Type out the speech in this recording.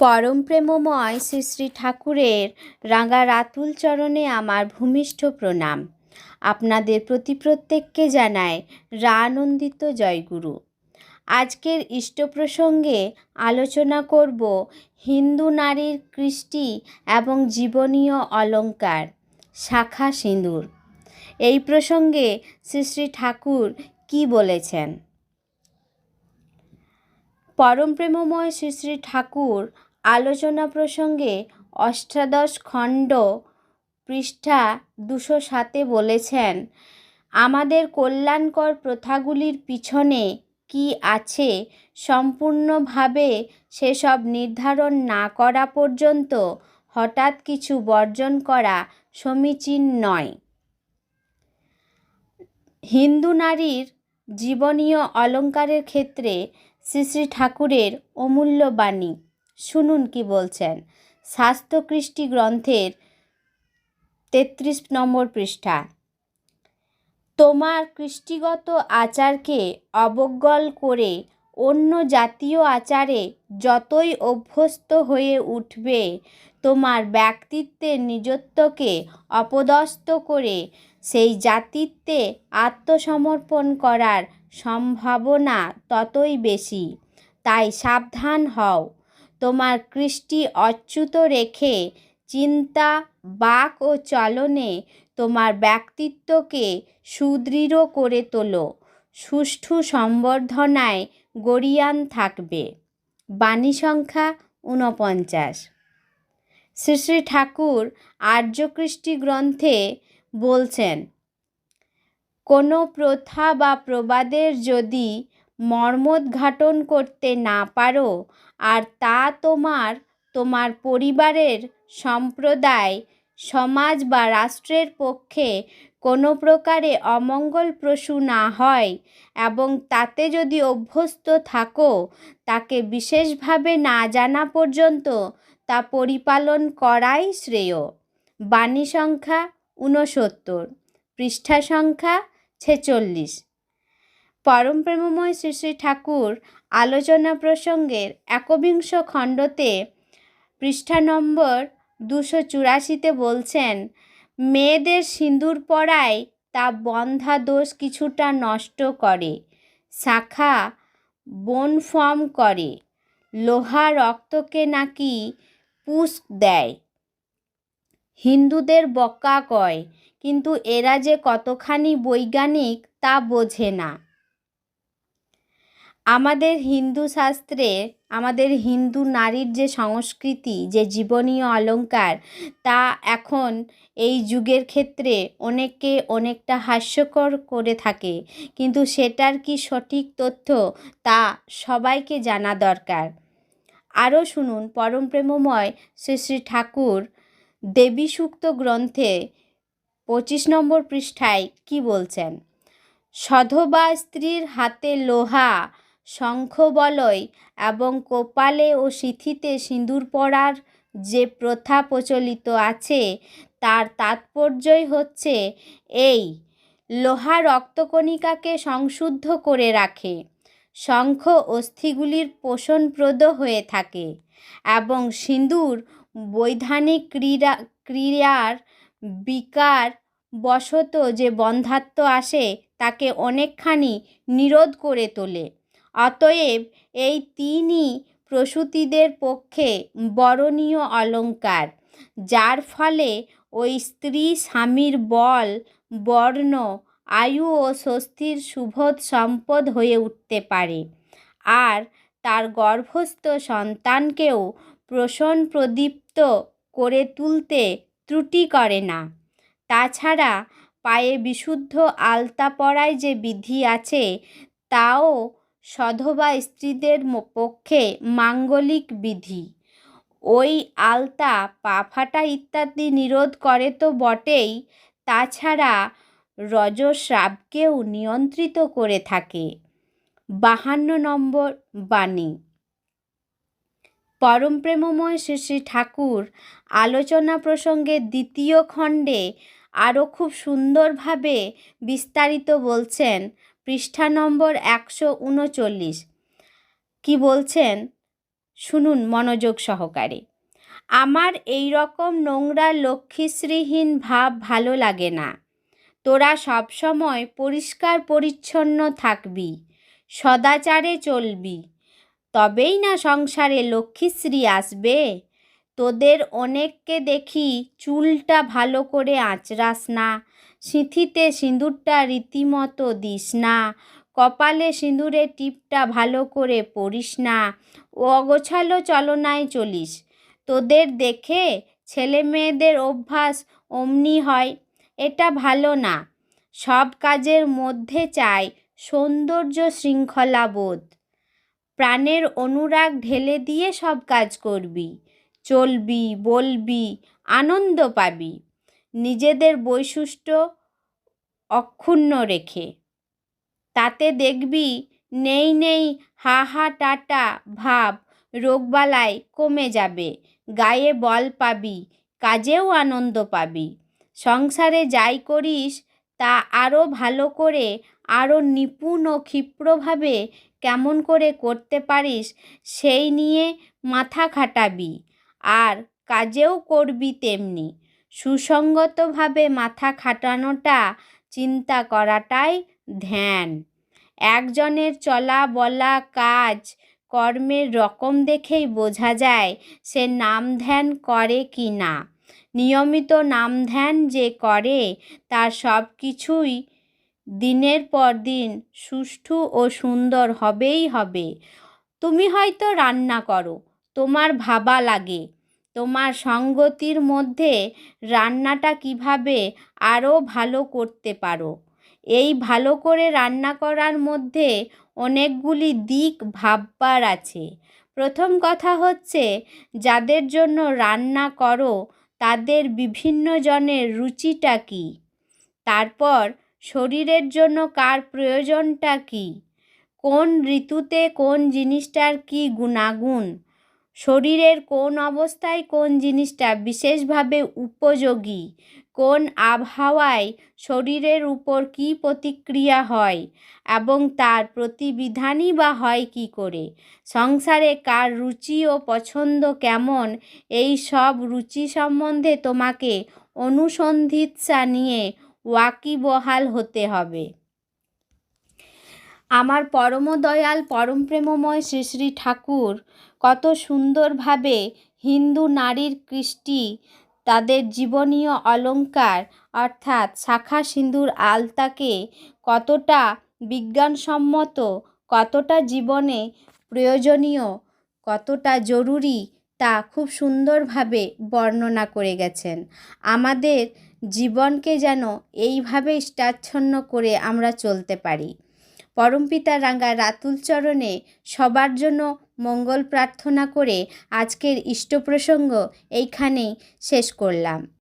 পরম প্রেমময় শ্রী শ্রী ঠাকুরের রাঙা রাতুল চরণে আমার ভূমিষ্ঠ প্রণাম। আপনাদের প্রতি প্রত্যেককে জানায় রানন্দিত জয়গুরু। আজকের ইষ্ট প্রসঙ্গে আলোচনা করব হিন্দু নারীর কৃষ্টি এবং জীবনীয় অলঙ্কার, শাখা সিঁদুর। এই প্রসঙ্গে শ্রী শ্রী ঠাকুর কি বলেছেন? পরম প্রেমময় শ্রী শ্রী ঠাকুর আলোচনা প্রসঙ্গে অষ্টাদশ খণ্ড পৃষ্ঠা দুশো সাতে বলেছেন, আমাদের কল্যাণকর প্রথাগুলির পিছনে কি আছে সম্পূর্ণভাবে সেসব নির্ধারণ না করা পর্যন্ত হঠাৎ কিছু বর্জন করা সমীচীন নয়। হিন্দু নারীর জীবনীয় অলঙ্কারের ক্ষেত্রে শ্রী শ্রী ঠাকুরের অমূল্য বাণী। শুনুন কি বলছেন। স্বাস্থ্যকৃষ্টি গ্রন্থের তেত্রিশ নম্বর পৃষ্ঠা। তোমার কৃষ্টিগত আচারকে অবজ্ঞল করে অন্য জাতীয় আচারে যতই অভ্যস্ত হয়ে উঠবে, তোমার ব্যক্তিত্বের নিজত্বকে অপদস্থ করে সেই জাতিত্বে আত্মসমর্পণ করার সম্ভাবনা ততই বেশি। তাই সাবধান হও। তোমার কৃষ্টি অচ্যুত রেখে চিন্তা, বাক ও চলনে তোমার ব্যক্তিত্বকে সুদৃঢ় করে তোলো। সুষ্ঠু সম্বর্ধনায় গরিয়ান থাকবে। বাণী সংখ্যা ঊনপঞ্চাশ। শ্রী শ্রী ঠাকুর আর্যকৃষ্টি গ্রন্থে বলছেন, কোনো প্রথা বা প্রবাদের যদি মর্মোদ্ঘাটন করতে না পারো আর তা তোমার তোমার পরিবারের সম্প্রদায়, সমাজ বা রাষ্ট্রের পক্ষে কোনো প্রকারে অমঙ্গলপ্রসূ না হয় এবং তাতে যদি অভ্যস্ত থাকো, তাকে বিশেষভাবে না জানা পর্যন্ত তা পরিপালন করাই শ্রেয়। বাণী সংখ্যা ঊনসত্তর, পৃষ্ঠা সংখ্যা ছেচল্লিশ। পরম প্রেমময় শ্রী শ্রী ঠাকুর আলোচনা প্রসঙ্গের একবিংশ খণ্ডতে পৃষ্ঠা নম্বর দুশো চুরাশিতে বলছেন, মেয়েদের সিঁদুর পরায় তা বন্ধা দোষ কিছুটা নষ্ট করে, শাখা বন ফর্ম করে, লোহা রক্তকে নাকি পুষ দেয়। হিন্দুদের বকা কয়, কিন্তু এরা যে কতখানি বৈজ্ঞানিক তা বোঝে না। আমাদের হিন্দু শাস্ত্রে, আমাদের হিন্দু নারীর যে সংস্কৃতি, যে জীবনীয় অলঙ্কার, তা এখন এই যুগের ক্ষেত্রে অনেককে অনেকটা হাস্যকর করে থাকে। কিন্তু সেটার কি সঠিক তথ্য, তা সবাইকে জানা দরকার। আরও শুনুন পরম প্রেমময় শ্রী শ্রী ঠাকুর দেবী সূক্ত গ্রন্থে পঁচিশ নম্বর পৃষ্ঠায় কি বলছেন? সধবা স্ত্রীর হাতে লোহা শঙ্খবলয় এবং কপালে ও সিথিতে সিঁদুর পরার যে প্রথা প্রচলিত আছে, তার তাৎপর্যই হচ্ছে এই, লোহা রক্তকণিকাকে সংশুদ্ধ করে রাখে। শঙ্খ অস্থিগুলির পোষণপ্রদ হয়ে থাকে এবং সিঁদুর বৈধানিক ক্রীড়া ক্রিয়ার বিকার বশত যে বন্ধাত্ম আসে, তাকে অনেকখানি নিরোধ করে তোলে। অতএব এই তিনই প্রসূতিদের পক্ষে বরণীয় অলঙ্কার, যার ফলে ওই স্ত্রী স্বামীর বল, বর্ণ, আয়ু ও স্বস্তির সুবোধ সম্পদ হয়ে উঠতে পারে। আর তার গর্ভস্থ সন্তানকেও প্রসন প্রদীপ্ত করে তুলতে ত্রুটি করে না। তাছাড়া পায়ে বিশুদ্ধ আলতা পরায় যে বিধি আছে, তাও সধবা স্ত্রীদের পক্ষে মাঙ্গলিক বিধি। ওই আলতা পা ফাটা ইত্যাদি নিরোধ করে তো বটেই, তাছাড়া রজস্রাবকেও নিয়ন্ত্রিত করে থাকে। বাহান্ন নম্বর বাণী। পরম প্রেমময় শ্রী শ্রী ঠাকুর আলোচনা প্রসঙ্গে দ্বিতীয় খণ্ডে আরও খুব সুন্দরভাবে বিস্তারিত বলছেন পৃষ্ঠা নম্বর একশো উনচল্লিশ। কি বলছেন? শুনুন মনোযোগ সহকারে। আমার এই রকম নোংরা লক্ষ্মীশ্রীহীন ভাব ভালো লাগে না। তোরা সবসময় পরিষ্কার পরিচ্ছন্ন থাকবি, সদাচারে চলবি। তবেই না সংসারে লক্ষ্মীশ্রী আসবে। তোদের অনেককে দেখি চুলটা ভালো করে আঁচড়াস না সিঁথিতে সিঁদুরটা রীতিমতো দিস না, কপালে সিঁদুরের টিপটা ভালো করে পরিস না, ও অগোছালো চলনায় চলিস। তোদের দেখে ছেলে মেয়েদের অভ্যাস অমনি হয়, এটা ভালো না। সব কাজের মধ্যে চাই সৌন্দর্য শৃঙ্খলাবোধ প্রাণের অনুরাগ ঢেলে দিয়ে সব কাজ করবি, চলবি, বলবি, আনন্দ পাবি। নিজেদের বৈশিষ্ট্য অক্ষুণ্ণ রেখে। তাতে দেখবি নেই নেই হা হা টাটা ভাব রোগবালাই কমে যাবে, গায়ে বল পাবি, কাজেও আনন্দ পাবি। সংসারে যাই করিস তা আরও ভালো করে আরও নিপুণ ও ক্ষিপ্রভাবে কেমন করে করতে পারিস সেই নিয়ে মাথা খাটাবি। আর কাজেও করবি তেমনি। সুসঙ্গতভাবে মাথা খাটানোটা চিন্তা করাটাই ধ্যান। একজনের চলা বলা কাজ কর্মের রকম দেখেই বোঝা যায় সে নাম ধ্যান করে কি না। নিয়মিত নাম ধ্যান যে করে তার সব কিছুই দিনের পর দিন সুষ্ঠু ও সুন্দর হবেই হবে। তুমি হয়তো রান্না করো, তোমার ভাবা লাগে তোমার সঙ্গতির মধ্যে রান্নাটা কীভাবে আরও ভালো করতে পারো? এই ভালো করে রান্না করার মধ্যে অনেকগুলি দিক ভাববার আছে। প্রথম কথা হচ্ছে, যাদের জন্য রান্না করো, তাদের বিভিন্ন জনের রুচিটা কী? তারপর, শরীরের জন্য কার প্রয়োজনটা কী? কোন ঋতুতে কোন জিনিসটার কী গুণাগুণ? শরীরের কোন অবস্থায় কোন জিনিসটা বিশেষভাবে উপযোগী? কোন আবহাওয়ায় শরীরের উপর কী প্রতিক্রিয়া হয়? এবং তার প্রতিবিধানই বা হয় কী করে? সংসারে কার রুচি ও পছন্দ কেমন? এই সব রুচি সম্বন্ধে তোমাকে অনুসন্ধিৎসা নিয়ে ওয়াকিবহাল হতে হবে। আমার পরম দয়াল পরম প্রেমময় শ্রী শ্রী ঠাকুর কত সুন্দরভাবে হিন্দু নারীর কৃষ্টি, তাদের জীবনীয় অলঙ্কার, অর্থাৎ শাখা সিঁদুর আলতাকে কতটা বিজ্ঞানসম্মত, কতটা জীবনে প্রয়োজনীয়, কতটা জরুরি তা খুব সুন্দরভাবে বর্ণনা করে গেছেন। আমাদের জীবনকে যেন এইভাবে স্টাচ্ছন্ন করে আমরা চলতে পারি। পরমপিতা রাঙ্গা রাতুল চরণে সবার জন্য মঙ্গল প্রার্থনা করে আজকের ইষ্ট প্রসঙ্গ এইখানেই শেষ করলাম।